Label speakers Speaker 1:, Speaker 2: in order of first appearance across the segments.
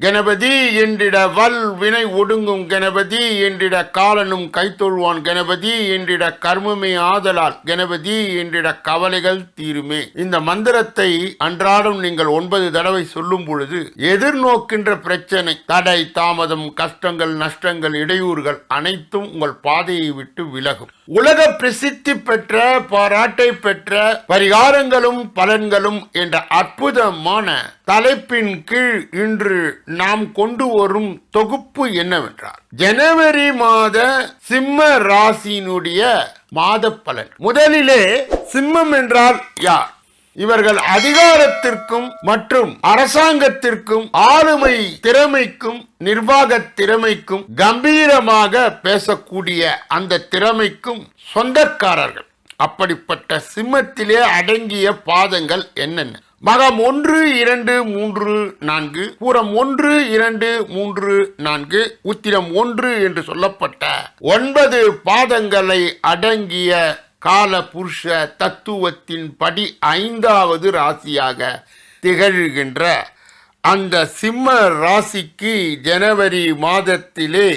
Speaker 1: கணபதி என்றிட வல் வினை ஒடுங்கும் கணபதி என்றிட காலனும் கைத்தொழுவான் கணபதி என்றிட கர்மமே ஆதலால் கணபதி என்றிட கவலைகள் தீருமே. இந்த மந்திரத்தை அன்றாடம் நீங்கள் ஒன்பது தடவை சொல்லும் பொழுது எதிர்நோக்கின்ற பிரச்சனை தடை தாமதம் கஷ்டங்கள் நஷ்டங்கள் இடையூறுகள் அனைத்தும் உங்கள் பாதையை விட்டு விலகும். உலக பிரசித்தி பெற்ற பாராட்டை பெற்ற பரிகாரங்களும் பலன்களும் என்ற அற்புதமான தலைப்பின் கீழ் இன்று நாம் கொண்டு வரும் தொகுப்பு என்னவென்றால் ஜனவரி மாத சிம்ம ராசியினுடைய மாத பலன். முதலிலே சிம்மம் என்றால் யார்? இவர்கள் அதிகாரத்திற்கும் மற்றும் அரசாங்கத்திற்கும் ஆளுமை திறமைக்கும் நிர்வாக திறமைக்கும் கம்பீரமாக பேசக்கூடிய அந்த திறமைக்கும் சொந்தக்காரர்கள். அப்படிப்பட்ட சிம்மத்திலே அடங்கிய பாதங்கள் என்னென்ன? மகம் ஒன்று இரண்டு மூன்று நான்கு. பூரம் ஒன்று இரண்டு மூன்று நான்கு. உத்திரம் ஒன்று என்று சொல்லப்பட்ட ஒன்பது பாதங்களை அடங்கிய கால புருஷ தத்துவத்தின் படி ஐந்தாவது ராசியாக திகழ்கின்ற அந்த சிம்ம ராசிக்கு ஜனவரி மாதத்திலே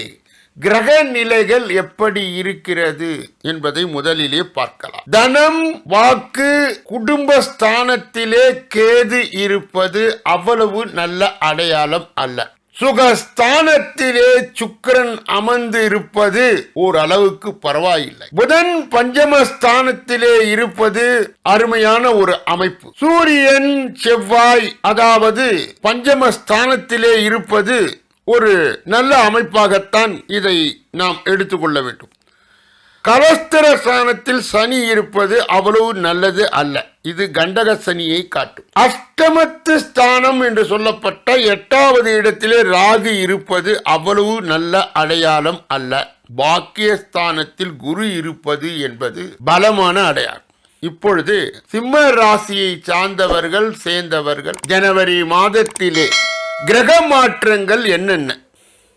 Speaker 1: கிரக நிலைகள் எப்படி இருக்கிறது என்பதை முதலிலே பார்க்கலாம். தனம் வாக்கு குடும்பஸ்தானத்திலே கேது இருப்பது அவ்வளவு நல்ல அடையாளம் அல்ல. சுகஸ்தானத்திலே சுக்கிரன் அமர்ந்து இருப்பது ஓரளவுக்கு பரவாயில்லை. புதன் பஞ்சமஸ்தானத்திலே இருப்பது அருமையான ஒரு அமைப்பு. சூரியன் செவ்வாய் அதாவது பஞ்சமஸ்தானத்திலே இருப்பது ஒரு நல்ல அமைப்பாகத்தான் இதை நாம் எடுத்துக்கொள்ள வேண்டும். கலஸ்தர ஸ்தானத்தில் சனி இருப்பது அவ்வளவு நல்லது அல்ல. இது கண்டக சனியை காட்டும். அஷ்டமத்து ஸ்தானம் என்று சொல்லப்பட்ட எட்டாவது இடத்திலே ராகு இருப்பது அவ்வளவு நல்ல அடையாளம் அல்ல. பாக்கியஸ்தானத்தில் குரு இருப்பது என்பது பலமான அடையாளம். இப்பொழுது சிம்ம ராசியை சார்ந்தவர்கள் சேர்ந்தவர்கள் ஜனவரி மாதத்திலே கிரக மாற்றங்கள் என்னென்ன?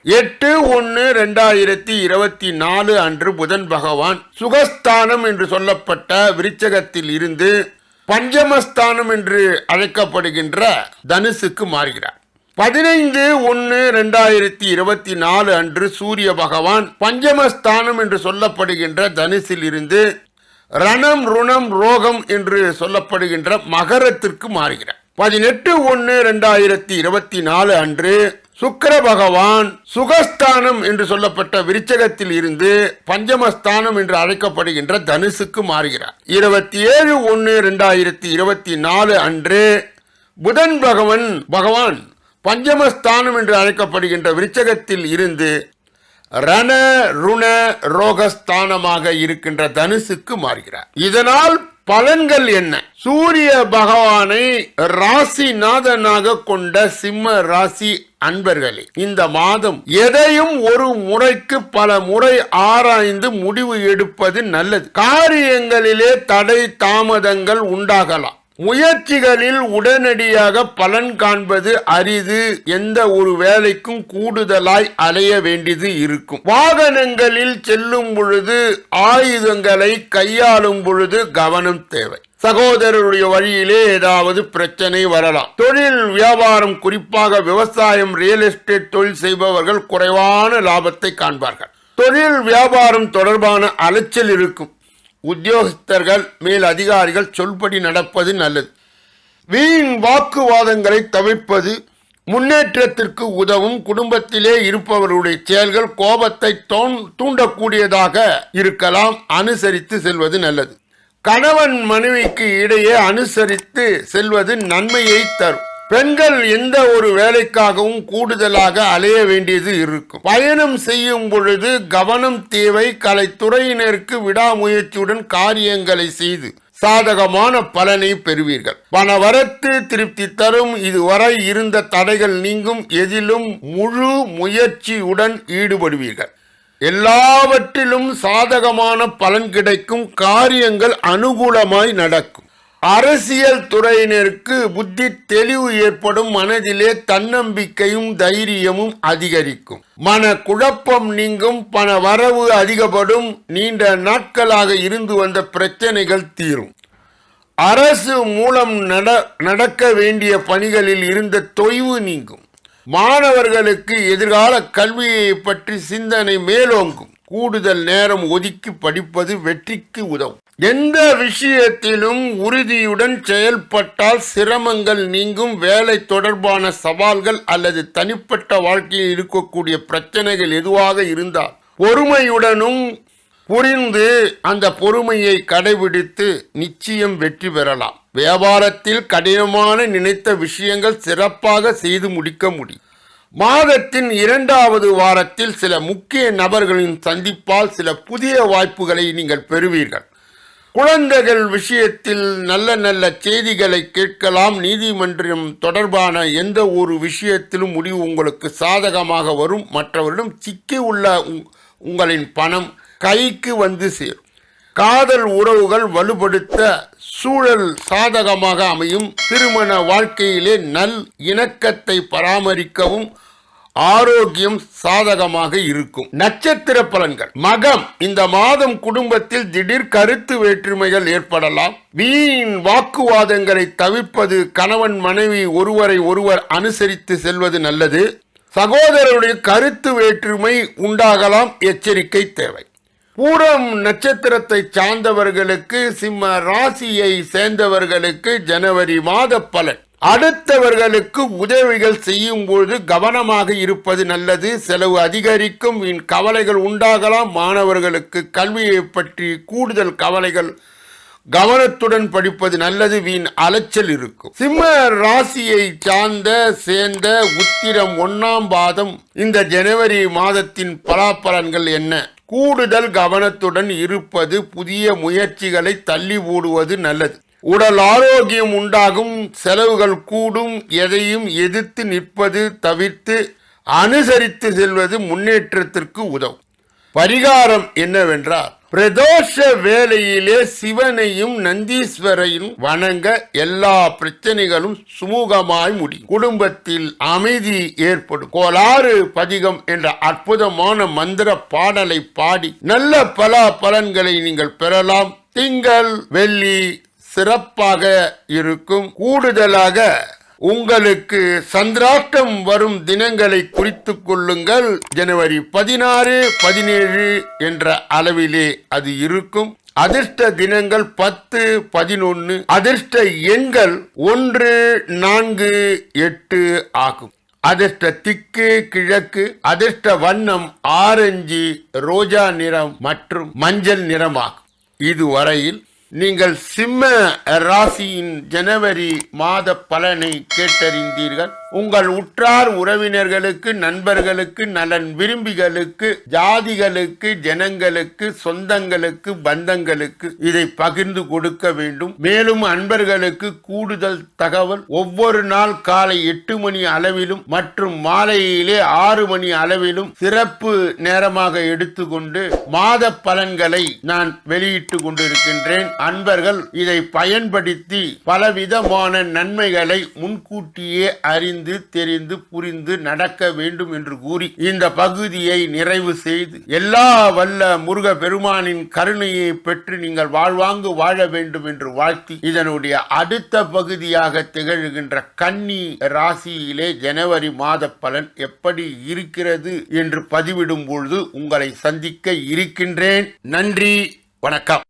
Speaker 1: எட்டு ஒன்று ரெண்டாயிரத்தி இருபத்தி நாலு அன்று புதன் பகவான் சுகஸ்தானம் என்று சொல்லப்பட்ட விருச்சகத்தில் இருந்து பஞ்சமஸ்தானம் என்று அழைக்கப்படுகின்ற தனுசுக்கு மாறுகிறார். பதினைந்து ஒன்று ரெண்டாயிரத்தி இருபத்தி நாலு அன்று சூரிய பகவான் பஞ்சமஸ்தானம் என்று சொல்லப்படுகின்ற தனுசில் இருந்து ரணம் ருணம் ரோகம் என்று சொல்லப்படுகின்ற மகரத்திற்கு மாறுகிறார். பதினெட்டு ஒன்று ரெண்டாயிரத்தி இருபத்தி நாலு அன்று சுக்கர பகவான் சுகஸ்தானம் என்று சொல்லப்பட்ட விருச்சகத்தில் இருந்து பஞ்சமஸ்தானம் என்று அழைக்கப்படுகின்ற தனுசுக்கு மாறுகிறார். இருபத்தி ஏழு ஒன்று ரெண்டாயிரத்தி இருபத்தி நாலு அன்று புதன் பகவன் பகவான் பஞ்சமஸ்தானம் என்று அழைக்கப்படுகின்ற விருச்சகத்தில் இருந்து ரண ருண ரோகஸ்தானமாக இருக்கின்ற தனுசுக்கு மாறுகிறார். இதனால் பலன்கள் என்ன? சூரிய பகவானை ராசிநாதனாக கொண்ட சிம்ம ராசி அன்பர்களே இந்த மாதம் எதையும் ஒரு முறைக்கு பல முறை ஆராய்ந்து முடிவு எடுப்பது நல்லது. காரியங்களிலே தடை தாமதங்கள் உண்டாகலாம். முயற்சிகளில் உடனடியாக பலன் காண்பது அரிது. எந்த ஒரு வேலைக்கும் கூடுதலாய் அலைய வேண்டியது இருக்கும். வாகனங்களில் செல்லும் பொழுது ஆயுதங்களை கையாளும் பொழுது கவனம் தேவை. சகோதரருடைய வழியிலே ஏதாவது பிரச்சனை வரலாம். தொழில் வியாபாரம் குறிப்பாக விவசாயம் ரியல் எஸ்டேட் தொழில் செய்பவர்கள் குறைவான லாபத்தை காண்பார்கள். தொழில் வியாபாரம் தொடர்பான அலைச்சல் இருக்கும். உத்தியோகஸ்தர்கள் மேல் அதிகாரிகள் சொல்படி நடப்பது நல்லது. வீண் வாக்குவாதங்களை தவிர்ப்பது முன்னேற்றத்திற்கு உதவும். குடும்பத்திலே இருப்பவர்களுடைய செயல்கள் கோபத்தை தூண்டக்கூடியதாக இருக்கலாம். அனுசரித்து செல்வது நல்லது. கணவன் மனைவிக்கு இடையே அனுசரித்து செல்வது நன்மையை தரும். பெண்கள் எந்த ஒரு வேலைக்காகவும் கூடுதலாக அலைய வேண்டியது இருக்கும். பயணம் செய்யும் பொழுது கவனம் தேவை கலைத்துறையினருக்கு விடாமுயற்சியுடன் காரியங்களை செய்து சாதகமான பலனை பெறுவீர்கள். பண வரத்து திருப்தி தரும். இதுவரை இருந்த தடைகள் நீங்கும். எதிலும் முழு முயற்சியுடன் ஈடுபடுவீர்கள். எல்லாவற்றிலும் சாதகமான பலன் கிடைக்கும். காரியங்கள் அனுகூலமாய் நடக்கும். அரசியல் துறையினருக்கு புத்தி தெளிவு ஏற்படும் மனதிலே தன்னம்பிக்கையும் தைரியமும் அதிகரிக்கும். மன குழப்பம் நீங்கும் பண வரவு அதிகப்படும் நீண்ட நாட்களாக இருந்து வந்த பிரச்சனைகள் தீரும். அரசு மூலம் நட நடக்க வேண்டிய பணிகளில் இருந்த தொய்வு நீங்கும். மாணவர்களுக்கு எதிர்கால கல்வியை பற்றி சிந்தனை மேலோங்கும். கூடுதல் நேரம் ஒதுக்கி படிப்பது வெற்றிக்கு உதவும். எந்த விஷயத்திலும் உறுதியுடன் செயல்பட்டால் சிரமங்கள் நீங்கும் வேலை தொடர்பான சவால்கள் அல்லது தனிப்பட்ட வாழ்க்கையில் இருக்கக்கூடிய பிரச்சனைகள் எதுவாக இருந்தால் பொறுமையுடனும் புரிந்து அந்த பொறுமையை கடைபிடித்து நிச்சயம் வெற்றி பெறலாம். வியாபாரத்தில் கடினமான நினைத்த விஷயங்கள் சிறப்பாக செய்து முடிக்க முடியும். மாதத்தின் இரண்டாவது வாரத்தில் சில முக்கிய நபர்களின் சந்திப்பால் சில புதிய வாய்ப்புகளை நீங்கள் பெறுவீர்கள். குழந்தைகள் விஷயத்தில் நல்ல நல்ல செய்திகளை கேட்கலாம். நீதிமன்றம் தொடர்பான எந்த ஒரு விஷயத்திலும் முடிவு உங்களுக்கு சாதகமாக வரும். மற்றவரிடம் சிக்கி உள்ள உங்களின் பணம் கைக்கு வந்து சேரும். காதல் உறவுகள் வலுப்படுத்த சூழல் சாதகமாக அமையும். திருமண வாழ்க்கையிலே நல் இணக்கத்தை பராமரிக்கவும் ஆரோக்கியம் சாதகமாக இருக்கும். நட்சத்திர பலன்கள். மகம் இந்த மாதம் குடும்பத்தில் திடீர் கருத்து வேற்றுமைகள் ஏற்படலாம். வீண் வாக்குவாதங்களை தவிர்ப்பது கணவன் மனைவி ஒருவரை ஒருவர் அனுசரித்து செல்வது நல்லது. சகோதரருடைய கருத்து வேற்றுமை உண்டாகலாம். எச்சரிக்கை தேவை. பூரம் நட்சத்திரத்தை சார்ந்தவர்களுக்கு சிம்ம ராசியை சேர்ந்தவர்களுக்கு ஜனவரி மாத பலன். அடுத்தவர்களுக்கு உதவிகள் செய்யும் பொழுது கவனமாக இருப்பது நல்லது. செலவு அதிகரிக்கும். கவலைகள் உண்டாகலாம். மாணவர்களுக்கு கல்வியை பற்றி கூடுதல் கவலைகள் கவனத்துடன் படிப்பது நல்லது. வீண் அலைச்சல் இருக்கும். சிம்ம ராசியை சார்ந்த சேர்ந்த உத்திரம் ஒன்னாம் பாதம் இந்த ஜனவரி மாதத்தின் பலாபலன்கள் என்ன? கூடுதல் கவனத்துடன் இருப்பது புதிய முயற்சிகளை தள்ளி போடுவது நல்லது. உடல் ஆரோக்கியம் உண்டாகும் செலவுகள் கூடும் எதையும் எதிர்த்து நிற்பது தவிர்த்து அனுசரித்து செல்வது முன்னேற்றத்திற்கு உதவும். பரிகாரம் என்னவென்றால் பிரதோஷ வேலையிலே சிவனையும் நந்தீஸ்வரையும் வணங்க எல்லா பிரச்சனைகளும் சுமூகமாய் முடியும். குடும்பத்தில் அமைதி ஏற்படும். கோளாறு பதிகம் என்ற அற்புதமான மந்திர பாடலை பாடி நல்ல பல பலன்களை நீங்கள் பெறலாம். திங்கள் வெள்ளி சிறப்பாக இருக்கும். கூடுதலாக உங்களுக்கு சந்திராஷ்டம் வரும் தினங்களை குறித்து கொள்ளுங்கள். ஜனவரி பதினாறு பதினேழு என்ற அளவிலே அது இருக்கும். அதிர்ஷ்ட தினங்கள் பத்து பதினொன்று அதிர்ஷ்ட எண்கள் ஒன்று நான்கு எட்டு ஆகும். அதிர்ஷ்ட திக்கு கிழக்கு. அதிர்ஷ்ட வண்ணம் ஆரஞ்சு ரோஜா நிறம் மற்றும் மஞ்சள் நிறமாகும். இதுவரையில் நீங்கள் சிம்ம ராசியின் ஜனவரி மாத பலனை கேட்டறிந்தீர்கள். உங்கள் உற்றார் உறவினர்களுக்கு நண்பர்களுக்கு நலன் விரும்பிகளுக்கு ஜாதிகளுக்கு ஜனங்களுக்கு சொந்தங்களுக்கு பந்தங்களுக்கு இதை பகிர்ந்து கொடுக்க வேண்டும். மேலும் அன்பர்களுக்கு கூடுதல் தகவல் ஒவ்வொரு நாள் காலை எட்டு மணி அளவிலும் மற்றும் மாலையிலே ஆறு மணி அளவிலும் சிறப்பு நேரமாக எடுத்துக்கொண்டு மாத பலன்களை நான் வெளியிட்டு கொண்டிருக்கின்றேன். அன்பர்கள் இதை பயன்படுத்தி பலவிதமான நன்மைகளை முன்கூட்டியே அறிந்து தெரிந்து புரிந்து நடக்க வேண்டும் என்று கூறி இந்த பகுதியை நிறைவு செய்து எல்லா வல்ல முருக பெருமானின் கருணையை பெற்று நீங்கள் வாழ்வாங்கு வாழ வேண்டும் என்று வாழ்த்தி இதனுடைய அடுத்த பகுதியாக திகழ்கின்ற கன்னி ராசியிலே ஜனவரி மாத பலன் எப்படி இருக்கிறது என்று பதிவிடும் பொழுது உங்களை சந்திக்க இருக்கின்றேன். நன்றி வணக்கம்.